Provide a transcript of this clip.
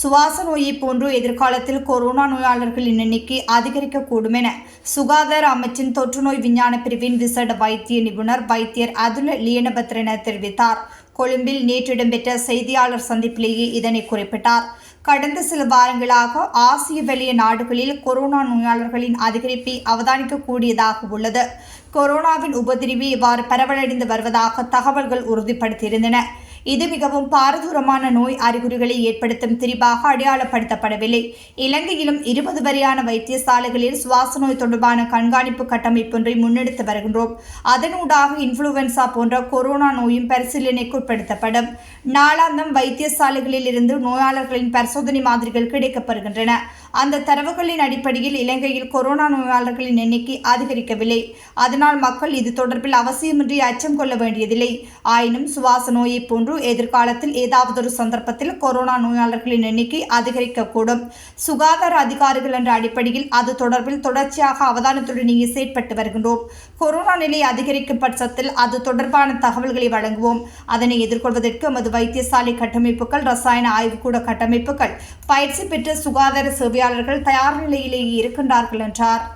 சுவாச நோயை போன்று எதிர்காலத்தில் கொரோனா நோயாளர்களின் எண்ணிக்கை அதிகரிக்கக்கூடும் என சுகாதார அமைச்சின் தொற்றுநோய் விஞ்ஞான பிரிவின் விசேட வைத்திய நிபுணர் வைத்தியர் அதுல லியனபத்ரன தெரிவித்தார். கொழும்பில் நேற்று இடம்பெற்ற செய்தியாளர் சந்திப்பிலேயே இதனை குறிப்பிட்டார். கடந்த சில வாரங்களாக ஆசிய வெளிய நாடுகளில் கொரோனா நோயாளர்களின் அதிகரிப்பை அவதானிக்கக்கூடியதாக உள்ளது. கொரோனாவின் உபதிரிவு இவ்வாறு பரவலடைந்து வருவதாக தகவல்கள் உறுதிப்படுத்தியிருந்தன. இது மிகவும் பாரதூரமான நோய் அறிகுறிகளை ஏற்படுத்தும் திரிபாக அடையாளப்படுத்தப்படவில்லை. இலங்கையிலும் இருபது வரையான வைத்தியசாலைகளில் சுவாச நோய் தொடர்பான கண்காணிப்பு கட்டமைப்பொன்றை முன்னெடுத்து வருகின்றோம். அதனூடாக இன்ஃப்ளூவன்சா போன்ற கொரோனா நோயும் பரிசீலனைக்கு உட்படுத்தப்படும் நாளாந்தம் வைத்தியசாலைகளில் இருந்து நோயாளர்களின் பரிசோதனை மாதிரிகள் கிடைக்கப்படுகின்றன. அந்த தரவுகளின் அடிப்படையில் இலங்கையில் கொரோனா நோயாளர்களின் எண்ணிக்கை அதிகரிக்கவில்லை. அதனால் மக்கள் இது தொடர்பில் அவசியமின்றி அச்சம் கொள்ள வேண்டியதில்லை. ஆயினும் சுவாச நோயை போன்று எதிர்காலத்தில் ஏதாவது ஒரு சந்தர்ப்பத்தில் கொரோனா நோயாளர்களின் எண்ணிக்கை அதிகரிக்கக்கூடும். சுகாதார அதிகாரிகள் என்ற அடிப்படையில் அது தொடர்பில் தொடர்ச்சியாக அவதானத்துடன் இங்கே செயற்பட்டு வருகின்றோம். கொரோனா நிலை அதிகரிக்கும் பட்சத்தில் அது தொடர்பான தகவல்களை வழங்குவோம். அதனை எதிர்கொள்வதற்கு எமது வைத்தியசாலை கட்டமைப்புகள் ரசாயன ஆய்வுக்கூட கட்டமைப்புகள் பயிற்சி பெற்ற சுகாதார சேவையாளர்கள் தயார் நிலையிலேயே இருக்கின்றார்கள் என்றார்.